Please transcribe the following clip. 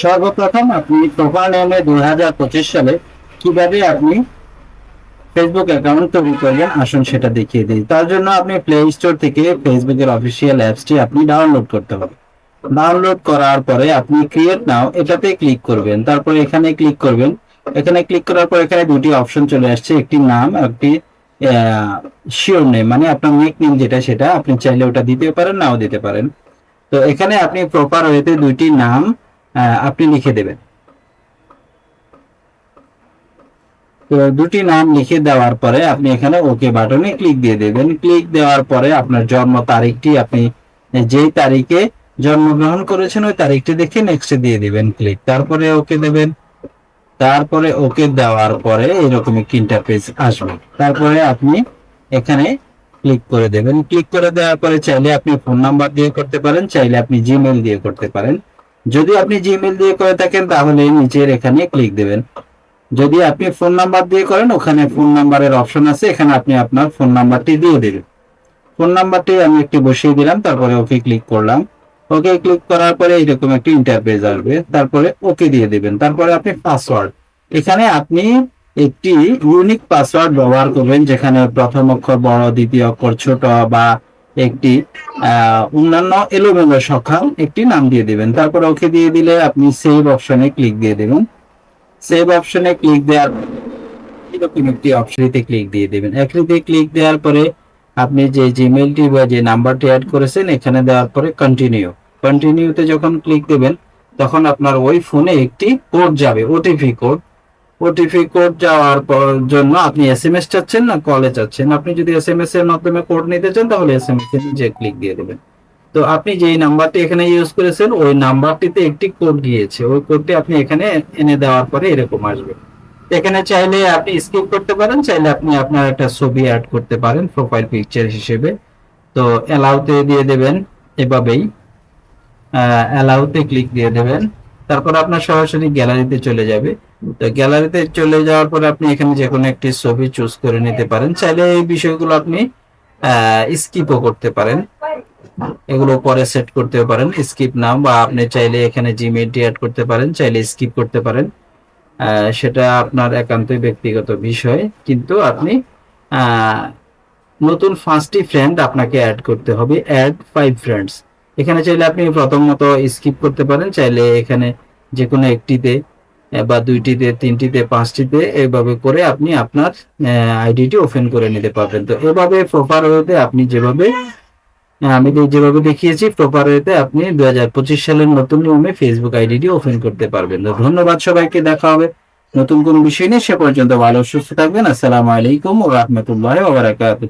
সর্বপ্রথম আপনি প্রোফাইল নেমে দুই হাজার পঁচিশ সালে কীভাবে আপনি ফেসবুক অ্যাকাউন্ট তৈরি করবেন আসুন সেটা দেখিয়ে দিই। তার জন্য আপনি প্লে স্টোর থেকে ফেসবুকের অফিসিয়াল অ্যাপসটি আপনি ডাউনলোড করতে হবে। ডাউনলোড করার পরে আপনি ক্রিয়েট নাও এটাতে ক্লিক করবেন। তারপরে এখানে ক্লিক করবেন। এখানে ক্লিক করার পর এখানে দুটি অপশন চলে আসছে। একটি নাম, একটি শিওর নেম মানে আপনার নিক নেম যেটা সেটা আপনি চাইলে ওটা দিতে পারেন, নাও দিতে পারেন। তো এখানে আপনি প্রপার ওয়েতে দুইটি নাম আপনি লিখে দেবেন। তো দুটি নাম লিখে দেওয়ার পরে আপনি এখানে ওকে বাটনে ক্লিক দিয়ে দেবেন। ক্লিক দেওয়ার পরে আপনার জন্ম তারিখটি আপনি যেই তারিখে জন্মগ্রহণ করেছেন, ওই তারিখটি দেখে নেক্সট দিয়ে দিবেন ক্লিক তারপরে ওকে দেবেন। তারপরে ওকে দেওয়ার পরে এরকম একটি ইন্টারফেস আসবে। তারপরে আপনি এখানে ক্লিক করে দেবেন। ক্লিক করে দেওয়ার পরে চাইলে আপনি ফোন নাম্বার দিয়ে করতে পারেন, চাইলে আপনি জিমেল দিয়ে করতে পারেন। যদি আপনি জিমেল দিয়ে করে থাকেন, তাহলে নিচের এখানে ক্লিক দেবেন। যদি আপনি ফোন নাম্বার দিয়ে করেন, ওখানে ফোন নাম্বারের অপশন আছে, এখানে আপনি আপনার ফোন নাম্বারটি দিয়ে দেবেন। ফোন নাম্বারটি আমি একটু বসিয়ে দিলাম, তারপরে ওকে ক্লিক করলাম। ওকে ক্লিক করার পরে এরকম একটি ইন্টারফেস আসবে, তারপরে ওকে দিয়ে দিবেন। তারপরে আপনি পাসওয়ার্ড এখানে আপনি একটি ইউনিক পাসওয়ার্ড ব্যবহার করবেন, যেখানে প্রথম অক্ষর, বড়, দ্বিতীয় অক্ষর, ছোট বা একটি অন্যান্য এলোমেলো সকাল একটি নাম দিয়ে দেবেন। তারপর ওকে দিয়ে দিলে আপনি সেভ অপশনে ক্লিক দিয়ে দেবেন। সেভ অপশনে ক্লিক দেওয়ার এরকম একটি অপশনেতে ক্লিক দিয়ে দেবেন। একটিতে ক্লিক দেওয়ার পরে আপনি যে জিমেলটি বা যে নাম্বারটি অ্যাড করেছেন, এখানে দেওয়ার পরে কন্টিনিউ কন্টিনিউতে যখন ক্লিক দেবেন, তখন আপনার ওই ফোনে একটি কোড যাবে ওটিপি কোড ওটিপি কোড যাওয়ার জন্য আপনি এস এম এস চাচ্ছেন না কলে চাচ্ছেন? আপনি যদি এস এম এস এর মাধ্যমে কোড নিতে চান, তাহলে এস এম এস এর নিচে ক্লিক দিয়ে দেবেন। তো আপনি যেই নাম্বারটি এখানে ইউজ করেছেন, ওই নাম্বারটিতে একটি কোড গিয়েছে। ওই কোডটি আপনি এখানে এনে দেওয়ার পরে এরকম আসবে। এখানে চাইলে আপনি স্কিপ করতে পারেন, চাইলে আপনি আপনার একটা ছবি অ্যাড করতে পারেন প্রোফাইল পিকচার হিসেবে। তো অ্যালাউতে দিয়ে দেবেন এভাবেই। অ্যালাউতে ক্লিক দিয়ে দেবেন। তারপর আপনার সরাসরি গ্যালারিতে চলে যাবে। তো গ্যালারিতে চলে যাওয়ার পরে আপনি এখানে যে কোনো একটি ছবি চুজ করে নিতে পারেন। চাইলে এই বিষয়গুলো আপনি স্কিপও করতে পারেন। এগুলো পরে সেট করতে পারেন। স্কিপ নাম বা আপনি চাইলে এখানে জিমেলটি অ্যাড করতে পারেন, চাইলে স্কিপ করতে পারেন। সেটা আপনার একান্তই ব্যক্তিগত বিষয়। কিন্তু আপনি নতুন পাঁচটি ফ্রেন্ড আপনাকে অ্যাড করতে হবে। অ্যাড ফাইভ ফ্রেন্ডস এখানে চাইলে আপনি প্রথমত স্কিপ করতে পারেন, চাইলে এখানে যে কোনো একটিতে বা দুইটিতে, তিনটিতে, পাঁচটিতে এভাবে করে আপনি আপনার আইডিটি ওপেন করে নিতে পারবেন। তো এভাবে প্রপার ওয়েতে আপনি যেভাবে আমি যেভাবে দেখিয়েছি প্রপার ওয়েতে আপনি দু পঁচিশ সালের নতুন নিয়মে ফেসবুক আইডিটি ওপেন করতে পারবেন। তো ধন্যবাদ সবাইকে, দেখা হবে নতুন কোন বিষয় নিয়ে। সে পর্যন্ত ভালো, সুস্থ থাকবেন। আসসালামু আলাইকুম ও রহমতুল্লাহ ওয়া বারাকাতুহু।